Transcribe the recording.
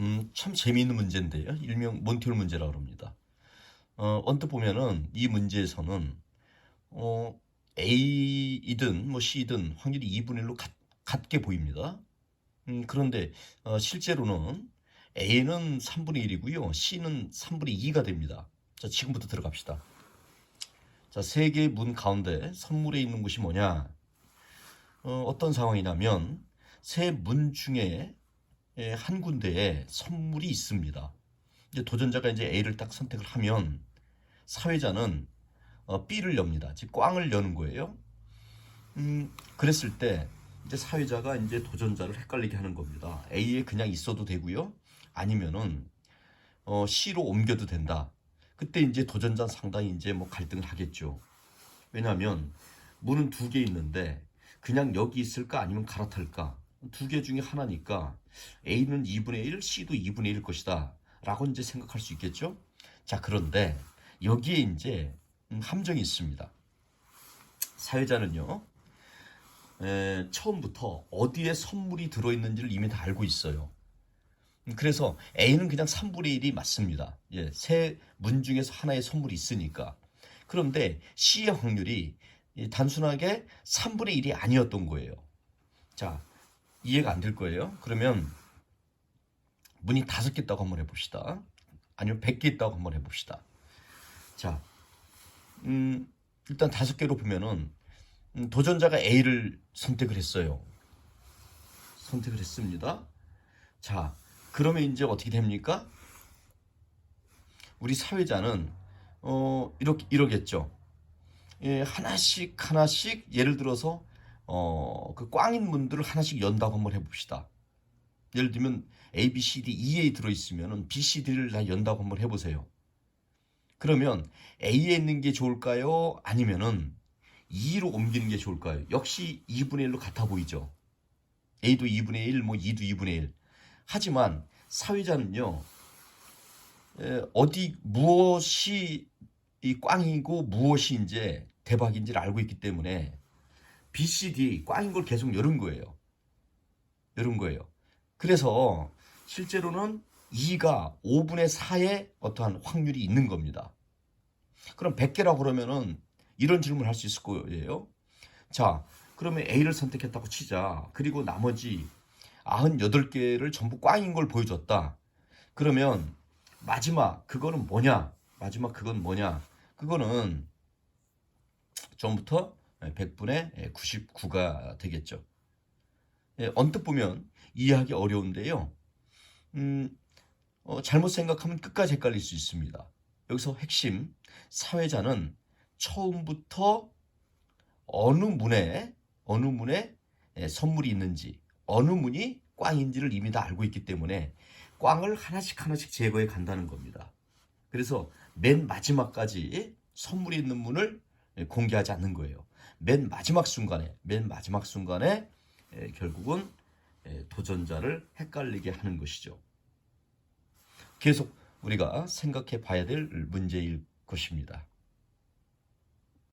음, 참 재미있는 문제인데요. 일명 몬티올 문제라고 합니다. 어, 언뜻 보면은 이 문제에서는 어, A이든 뭐 C든 확률이 2분의 1로 같, 같게 보입니다. 음, 그런데 어, 실제로는 A는 3분의 1이고요. C는 3분의 2가 됩니다. 자, 지금부터 들어갑시다. 자, 세 개의 문 가운데 선물에 있는 것이 뭐냐? 어, 어떤 상황이냐면 세 문 중에 예, 한 군데에 선물이 있습니다. 이제 도전자가 이제 A를 딱 선택을 하면 사회자는 어, B를 엽니다. 즉 꽝을 여는 거예요. 음, 그랬을 때 이제 사회자가 이제 도전자를 헷갈리게 하는 겁니다. A에 그냥 있어도 되고요. 아니면은 어, C로 옮겨도 된다. 그때 이제 도전자 상당히 이제 뭐 갈등을 하겠죠. 왜냐하면 문은 두 개 있는데 그냥 여기 있을까 아니면 갈아탈까 두 개 중에 하나니까 A는 2분의 1, C도 2분의 1일 것이다. 라고 이제 생각할 수 있겠죠? 자 그런데 여기에 이제 음, 함정이 있습니다. 사회자는요 에, 처음부터 어디에 선물이 들어있는지를 이미 다 알고 있어요. 음, 그래서 A는 그냥 3분의 1이 맞습니다. 예, 세 문 중에서 하나의 선물이 있으니까. 그런데 C의 확률이 이 단순하게 3분의 1이 아니었던 거예요. 자, 이해가 안 될 거예요. 그러면 문이 다섯 개 있다고 한번 해봅시다. 아니면 100개 있다고 한번 해봅시다. 자, 음, 일단 다섯 개로 보면은 음, 도전자가 A를 선택을 했어요. 선택을 했습니다. 자, 그러면 이제 어떻게 됩니까? 우리 사회자는 어, 이렇게 이러겠죠. 예, 하나씩 하나씩 예를 들어서 어, 그 꽝인 문들을 하나씩 연다고 한번 해봅시다. 예를 들면 A, B, C, D, E에 들어있으면 B, C, D를 다 연다고 한번 해보세요. 그러면 A에 있는 게 좋을까요? 아니면은 2로 옮기는 게 좋을까요? 역시 2분의 1로 같아 보이죠. A도 2분의 1, 뭐 2도 2분의 1. 하지만 사회자는요, 에, 어디 무엇이 이 꽝이고 무엇이 이제 대박인지를 알고 있기 때문에 B, C, D 꽝인 걸 계속 열은 거예요. 열은 거예요. 그래서 실제로는 2가 5분의 4의 어떠한 확률이 있는 겁니다. 그럼 100개라고 그러면은 이런 질문을 할 수 있을 거예요. 자, 그러면 A를 선택했다고 치자. 그리고 나머지 98개를 전부 꽝인 걸 보여줬다. 그러면 마지막 그거는 뭐냐? 마지막 그건 뭐냐? 그거는 전부터 100분의 99가 되겠죠. 예, 언뜻 보면 이해하기 어려운데요. 음, 어, 잘못 생각하면 끝까지 헷갈릴 수 있습니다. 여기서 핵심 사회자는 처음부터 어느 문에 어느 문에 예, 선물이 있는지 어느 문이 꽝인지를 이미 다 알고 있기 때문에 꽝을 하나씩 하나씩 제거해 간다는 겁니다. 그래서 맨 마지막까지 선물이 있는 문을 공개하지 않는 거예요. 맨 마지막 순간에, 맨 마지막 순간에 에, 결국은 에, 도전자를 헷갈리게 하는 것이죠. 계속 우리가 생각해 봐야 될 문제일 것입니다.